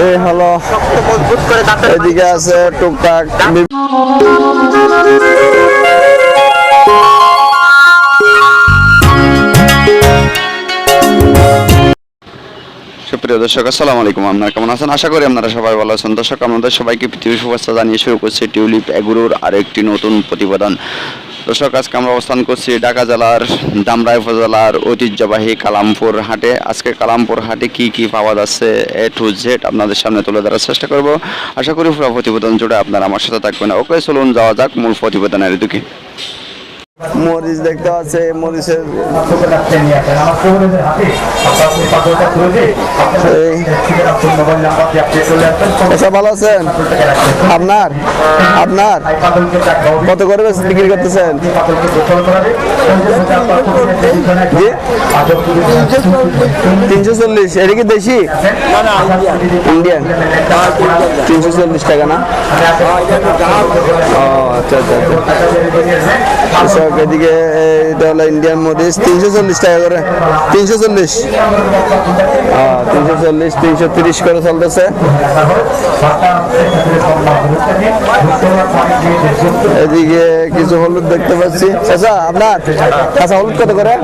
এই হলো এদিকে আছে টুকটাক সুপ্রিয় দর্শক আসসালামু আলাইকুম। আপনারা কেমন আছেন? আশা করি আপনারা সবাই ভালো আছেন। দর্শক আপনাদের সবাইকে পৃথিবীর শুভেচ্ছা জানিয়ে শুরু করছে টিউলিপ এগুরুর আরেকটি নতুন প্রতিবেদন। দর্শক, আজকে আমরা অবস্থান করছি ঢাকা জেলার দামরাই উপজেলার ঐতিহ্যবাহী কালামপুর হাটে। আজকে কালামপুর হাটে কি কি পাওয়া যাচ্ছে এ টু জেড আপনাদের সামনে তুলে ধরার চেষ্টা করব। আশা করি পুরো প্রতিবেদন জুড়ে আপনারা আমার সাথে থাকবেন। ওকে, চলুন যাওয়া যাক মূল প্রতিবেদনের দিকে। মরিচ দেখতে পাচ্ছে মরিচের আচ্ছা ভালো আছেন? আপনার? আপনার? কত করে বিক্রি করতেছেন? তিনশো চল্লিশ। এটা কি দেশি? ইন্ডিয়ান। তিনশো চল্লিশ টাকা না? আচ্ছা আচ্ছা আচ্ছা। কৃষক এদিকে এটা হলো ইন্ডিয়ান মরিচ তিনশো চল্লিশ টাকা করে, তিনশো চল্লিশ। তিনশো চল্লিশ, তিনশো তিরিশ করে চলতেছে। এদিকে কিছু হলুদ দেখতে পাচ্ছি। আচ্ছা আপনার? কাঁচা হলুদ কত করে?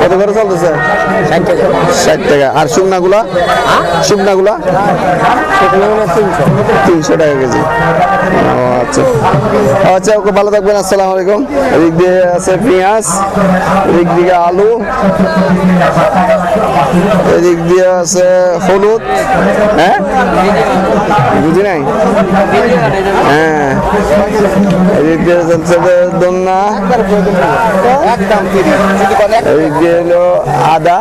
কত করে চলতেছে? ষাট টাকা। আর শুকনাগুলা? শুকনাগুলা? তিনশো টাকা কেজি। ও আচ্ছা। আচ্ছা ওকে ভালো থাকবেন। আসসালামু আলাইকুম। এদিক দিয়ে আছে পেঁয়াজ এদিক দিকে আলু। এদিক দিয়ে আছে হলুদ। হ্যাঁ? বুঝি নাই? হ্যাঁ। এদিক দিয়ে চলছে দন্না এদিক দিয়ে হলো আদা।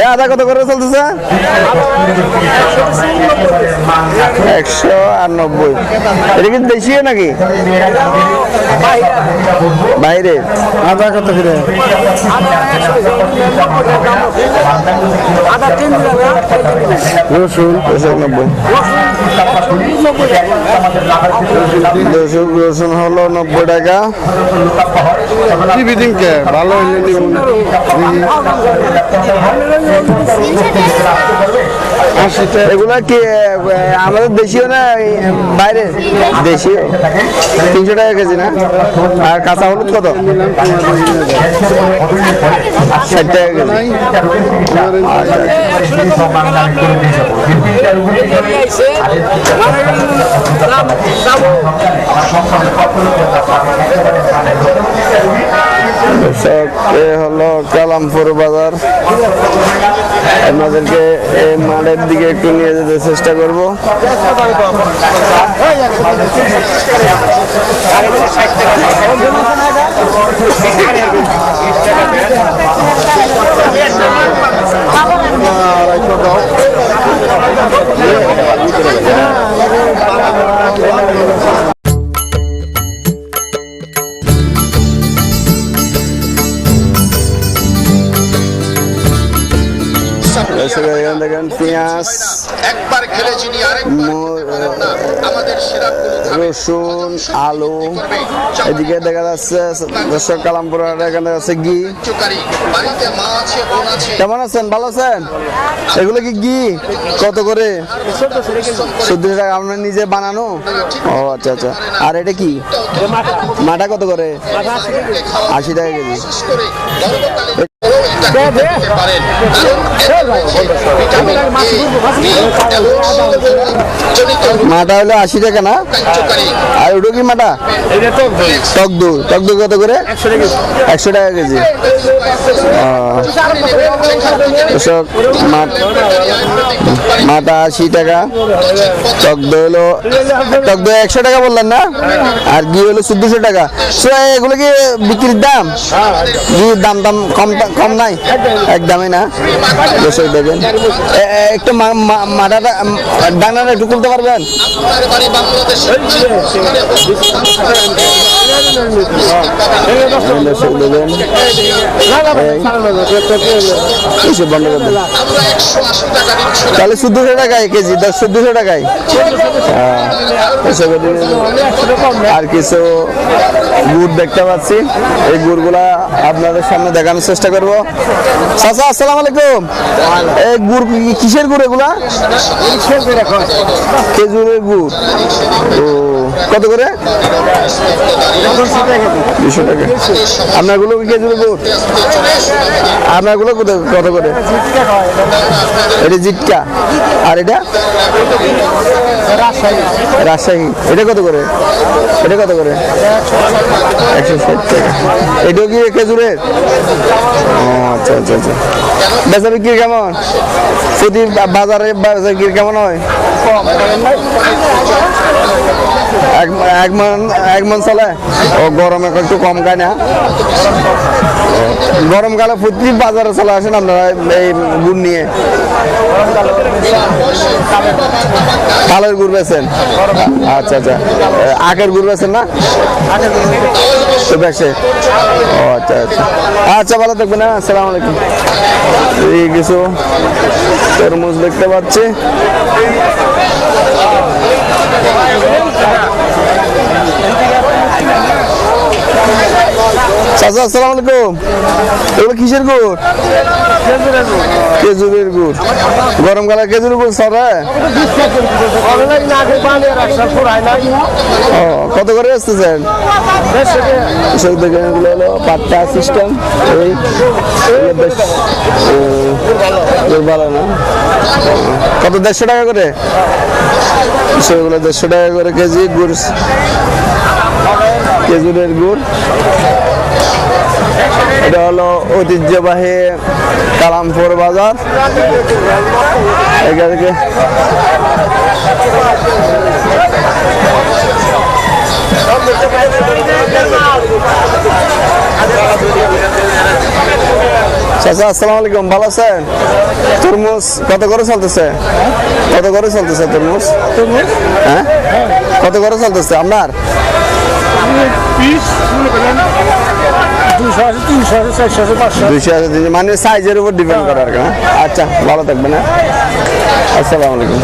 এ আদা কত করে চলতেছে? একশো আর নব্বই এটা কি দেশীয় নাকি? বাইরে আদা কত করে? রসুন একশো নব্বই রসুন রসুন হলো নব্বই টাকা কি বিদিনকে ভালো এগুলা কি আমাদের দেশীয় না বাইরে দেশীয়। তিনশো টাকা কেজি না? আর কাঁচা হলুদ কত? ষাট টাকা কেজি। দর্শক, এ হলো কালামপুর বাজার। আপনাদেরকে এই মাঠের দিকে একটু নিয়ে যেতে চেষ্টা করব। দেখেন পেঁয়াজ একবার খেলে যিনি রসুন আলু। এদিকে দেখা যাচ্ছে দর্শক কালামপুর এখানে ঘি। আছে আছে। কেমন আছেন? ভালো আছেন? এগুলো কি ঘি? কত করে? চোদ্দ টাকা আপনার নিজে বানানো? ও আচ্ছা আচ্ছা। আর এটা কি? মাটা কত করে? আশি টাকা কেজি। মাটা হলো আশি টাকা না? আর ওটা কি মাটা? টক দই টক দই কত করে? একশো টাকা কেজি। মাটা আশি টাকা। টক দই হলো টক দই একশো টাকা বললেন না? আর ঘি হলো চোদ্দশো টাকা। এগুলো কি বিক্রির দাম? ঘির দাম দাম কম কম নাই? একদমই না। দর্শক এ- একটু মা- মা- মাটাটা ডানাটা একটু খুলতে পারবেন? তাহলে চোদ্দশো টাকায় কেজি দশ চোদ্দশো টাকায়। আর কিছু গুড় দেখতে পাচ্ছি। এই গুড়গুলা আপনাদের সামনে দেখানোর চেষ্টা করব। চাচা আসসালামু আলাইকুম। এই গুড় কিসের গুড় এগুলা? খেজুরের গুড়। ও। কত করে? দুশো টাকা। আপনারগুলো কি খেজুরের গুড় আপনারগুলো কত- করে? এটা জিটকা। আর এটা? রাজশাহী। এটা কত করে? এটা কত করে? একশো ষাট টাকা। এটাও কি খেজুরের? আচ্ছা আচ্ছা আচ্ছা। বেচা বিক্রি কেমন? প্রতি বাজারে বেচা বিক্রি কেমন হয়? এক এক মন এক চলে। ও গরমে একটু কম খায় না। গরমকালে প্রতি বাজারে চলে আসেন আপনারা এই গুড় নিয়ে। তালের গুড় আচ্ছা আচ্ছা। আখের গুড় না? তো আচ্ছা আচ্ছা। আচ্ছা ভালো থাকবেন হ্যাঁ আসসালামু আলাইকুম। এই কিছু তরমুজ দেখতে পাচ্ছি। চাচা, আসসালামু আলাইকুম। এগুলো কিসের গুড়? খেজুরের গুড়। গরমকালে খেজুরের গুড় সরে ও, কত করে দেখেন এগুলো হলো পাট্টা সিস্টেম ভালো না। কত, দেড়শো টাকা করে? সেগুলো দেড়শো টাকা করে কেজি, গুড়। খেজুরের গুড়। এটা হলো ঐতিহ্যবাহী কালামপুর বাজার। এখান চাচা আসসালামু আলাইকুম ভালো আছেন? তরমুজ কত করে চলতেছে? কত করে চলতেছে তরমুজ? হ্যাঁ? কত করে চলতেছে? আপনার? তিনশো মানে সাইজের উপর ডিপেন্ড করে আর কি না? আচ্ছা ভালো থাকবে না আসসালামু আলাইকুম।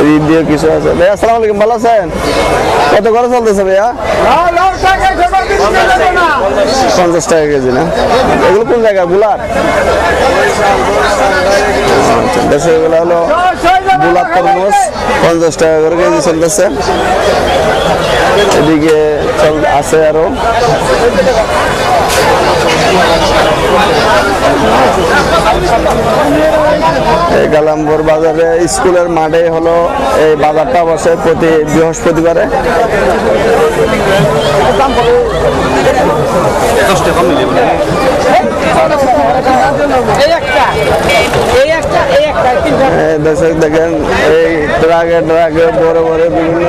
কিছু আছে। ভাইয়া আসসালামু আলাইকুম ভালো আছেন? কত করে চলতেছে ভাইয়া? পঞ্চাশ টাকা কেজি এগুলো কোন জায়গা? বুলার আচ্ছা, দেশে এগুলো হলো বুলার তরমুজ পঞ্চাশ টাকা করে কেজি চলতেছে। এদিকে চল আছে আরও। এই গালামপুর বাজারে, স্কুলের মাঠে হলো এই বাজারটা বসে প্রতি বৃহস্পতিবারে। দেখেন, এই ট্রাকে ট্রাকে বড় বড় বিভিন্ন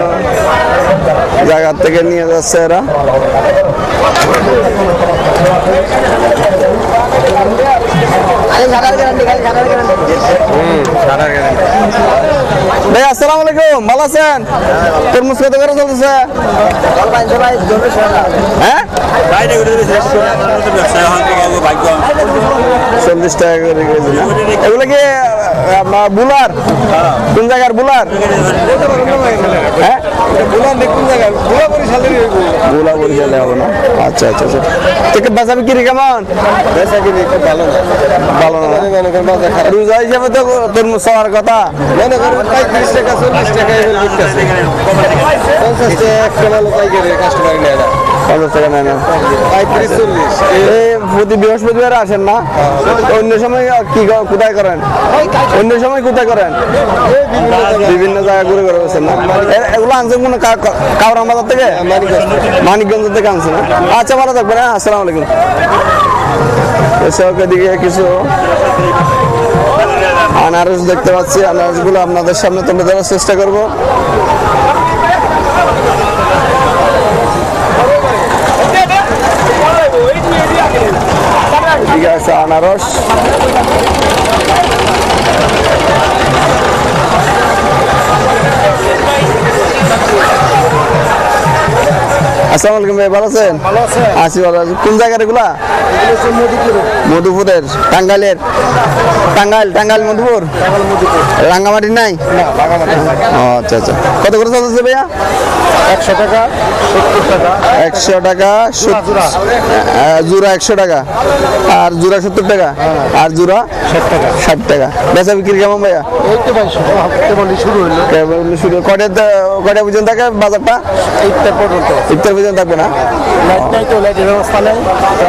জায়গা থেকে নিয়ে যাচ্ছে এরা। ভাই হ্যাঁ? চল্লিশ টাকা করে কেজি এগুলো কি বুলার? কোন জায়গার বুলার? 내 끝나가 누가 버리 살려고. বুলা বরিশালে হবে না? আচ্ছা আচ্ছা আচ্ছা। তোকে বিক্রি কেমন? বেচা ভালো না। ভালো না। রোজা হিসাবে তো তরমুজ হওয়ার কথা। মনে পঁয়ত্রিশ টাকা চল্লিশ টাকা পঞ্চাশ টাকা একটা ভালো পাইকারি কাস্টমার নেয় না। পঞ্চাশ টাকা নেয় না। পঁয়ত্রিশ চল্লিশ। এই প্রতি বৃহস্পতিবার আসেন না? অন্য সময় কি ক- কোথায় করেন? অন্য সময় কোথায় করেন? বিভিন্ন জায়গা ঘুরে ঘুরে বসেন না? এগুলো আনছেন কোনো কাউরাম বাজার থেকে। মানিকগঞ্জ থেকে আনছে না আচ্ছা ভালো থাকবেন হ্যাঁ আসসালামু আলাইকুম। এসব দিকে কিছু আনারস দেখতে পাচ্ছি, আনারসগুলো আপনাদের সামনে তুলে ধরার চেষ্টা করব। ঠিক আছে, আনারস। আসসালামু আলাইকুম ভাই ভালো আছেন? ভালো আছেন। আছি ভালো আছি। কোন জায়গার এগুলা? মধুপুরের টাঙ্গাইলের। টাঙ্গাইল টাঙ্গাইল মধুপুর? রাঙ্গামাটি নাই। আচ্ছা আচ্ছা। কত করে চলতেছে ভাইয়া? একশো টাকা সত্তর টাকা। একশো টাকা জোড়া। একশো টাকা। আর জোড়া সত্তর টাকা? আর জোড়া? ষাট টাকা। ষাট টাকা। বেচা বিক্রি কেমন ভাইয়া? শুরু শুরু কয়টা কয়টা পর্যন্ত থাকে বাজারটা? এইটা পর্যন্ত। ইফতার পর্যন্ত থাকবে না? লাইট নাই তো লাইটের ব্যবস্থা নেই।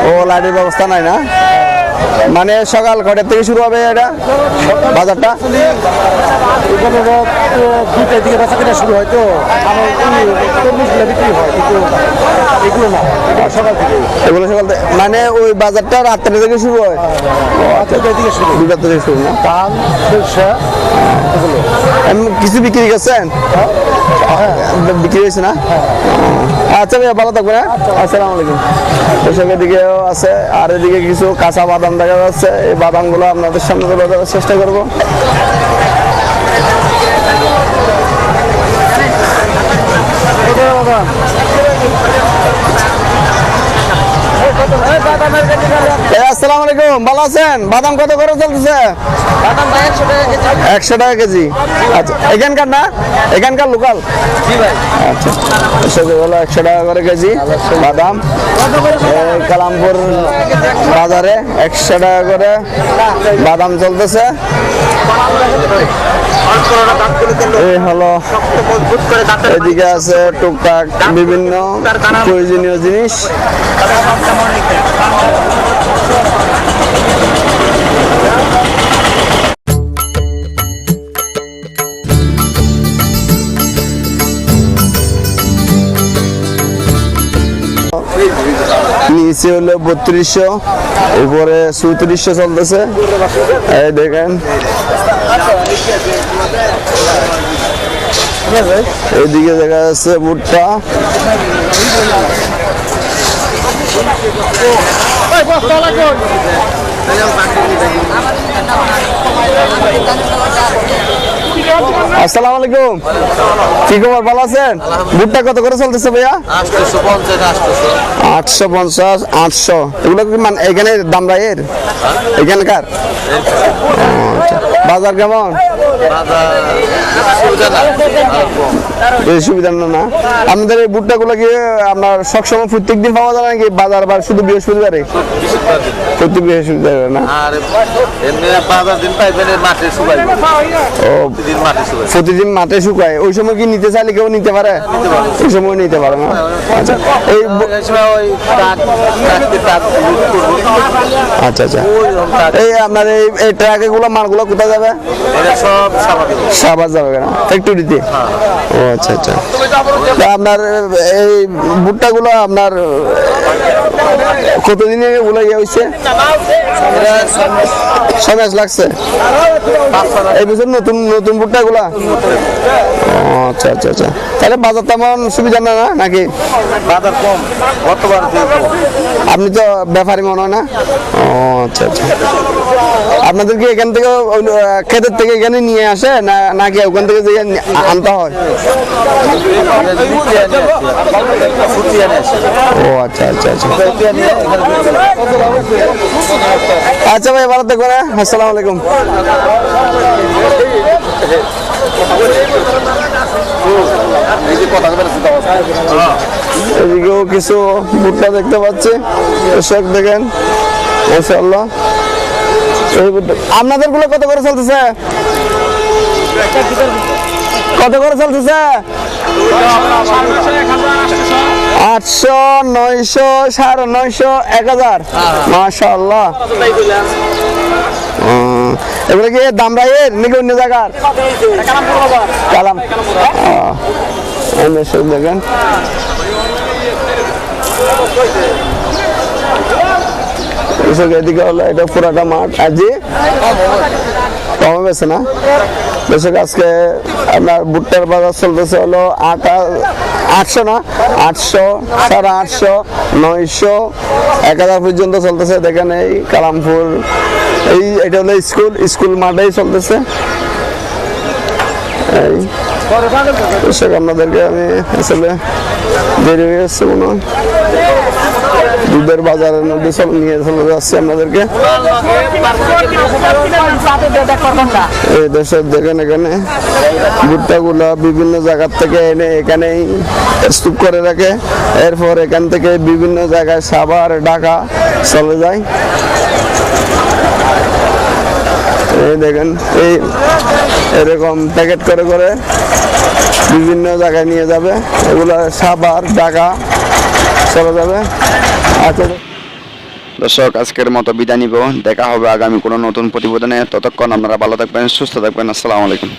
ও লাইটের ব্যবস্থা নাই না? মানে সকাল কয়টার থেকে শুরু হবে এটা? বাজারটা? মানে ওই বাজারটা রাত্রে থেকে শুরু হয়? কিছু বিক্রি করছেন? বিক্রি হয়েছে না? আচ্ছা ভালো থাকবেন হ্যাঁ? আসসালামু আলাইকুম। আছে, আর এদিকে কিছু কাঁচা বাদাম দেখা যাচ্ছে এই বাদামগুলো আপনাদের সামনে তুলে ধরার চেষ্টা করব। এই, আসসালামু আলাইকুম ভালো আছেন? বাদাম কত করে চলতেছে? একশো টাকা কেজি। আচ্ছা এখানকার না? এখানকার লোকাল আচ্ছা হলো একশো টাকা করে কেজি বাদাম। কালামপুর বাজারে একশো টাকা করে বাদাম চলতেছে। এই হলো এদিকে আছে টুকটাক বিভিন্ন প্রয়োজনীয় জিনিস। নিচে হলো বত্রিশশো এরপরে চৌত্রিশশো চলতেছে। এই দেখেন। এইদিকে দেখা যাচ্ছে ভুট্টা। আসসালামু আলাইকুম। কি খবর, ভালো আছেন? ভুট্টা কত করে চলতেছে ভাইয়া? আটশো পঞ্চাশ, আটশো। এগুলো কি মান এখানে দাম এখানকার। বাজার কেমন? সুবিধা না না। আপনাদের এই ভুট্টা গুলো কি আপনার সবসময় প্রত্যেক দিন পাওয়া যায় নাকি? বাজার বা শুধু বৃহস্পতিবারে? প্রত্যেক বৃহস্পতিবারে না? আর এমনি বাজার দিন পাইবেন মাঠে শুকাই ও দিন মাঠে শুকাই প্রতিদিন মাঠে শুকায়। ওই সময় কি নিতে চাইলে কেউ নিতে পারে? ওই সময় নিতে পারে না। আচ্ছা এই সময় ওই ট্রাক ট্রাককে ট্রাক আচ্ছা আচ্ছা। এই আপনার এই এই ট্রাকে গুলো মালগুলো কোথায় যাবে? এটা সব সাবাস যাবে কেন? ফ্যাক্টরিতে? ও আচ্ছা আচ্ছা। আপনার এই ভুট্টা গুলো আপনার কতদিনে ওগুলো ইয়ে হয়েছে মাস লাগছে। এই বছর নতুন নতুন ভুট্টা গুলা আচ্ছা আচ্ছা আচ্ছা। তাহলে বাজার তেমন সুবিধা না নাকি? বাজার কম গতবার আপনি তো ব্যাপারী মনে হয় না? ও আচ্ছা আচ্ছা। আপনাদের কি এখান থেকে ক্ষেতের থেকে এখানে নিয়ে আসে না নাকি ওখান থেকে যে আনতে হয়। ও আচ্ছা আচ্ছা আচ্ছা। আচ্ছা ভাই, ভালো থাকবেন হ্যাঁ? আসসালামু আলাইকুম। কিছু ভুট্টা দেখতে পাচ্ছি। কৃষক দেখেন আপনাদেরগুলো কত করে চলতেছে? কত করে চলতেছে? আটশো নয়শো সাড়ে নয়শো এক হাজার। মাশাআল্লাহ। হুম, এগুলো কি দাম রায়ের নাকি অন্য জায়গার? কালাম। দেখেন। এদিকে হলো এটা পুরাটা মাঠ। আজি কমে গেছে না। দর্শক আজকে আপনার ভুট্টার বাজার চলতেছে হলো আট আটশো না, আটশো, সাড়ে আটশো, নয়শো, এক হাজার পর্যন্ত চলতেছে। দেখেন এই কালামপুর, এই এটা হলো স্কুল স্কুল মাঠেই চলতেছে। এই আপনাদেরকে আমি আসলে দেরি হয়ে যাচ্ছে মনে হয়। দুধের বাজারের মধ্যে সব নিয়ে চলে যাচ্ছে আপনাদেরকে। এই দেশের দেখেন এখানে ভুট্টাগুলা বিভিন্ন জায়গার থেকে এনে এখানেই স্তূপ করে রাখে। এরপর এখান থেকে বিভিন্ন জায়গায় সাভার ঢাকা চলে যায়। এই দেখেন, এই এরকম প্যাকেট করে করে বিভিন্ন জায়গায় নিয়ে যাবে। এগুলো সাভার ঢাকা চলে যাবে। দর্শক, আজকের মতো বিদায় নিব। দেখা হবে আগামী কোনো নতুন প্রতিবেদনে। ততক্ষণ আপনারা ভালো থাকবেন, সুস্থ থাকবেন। আসসালামু আলাইকুম।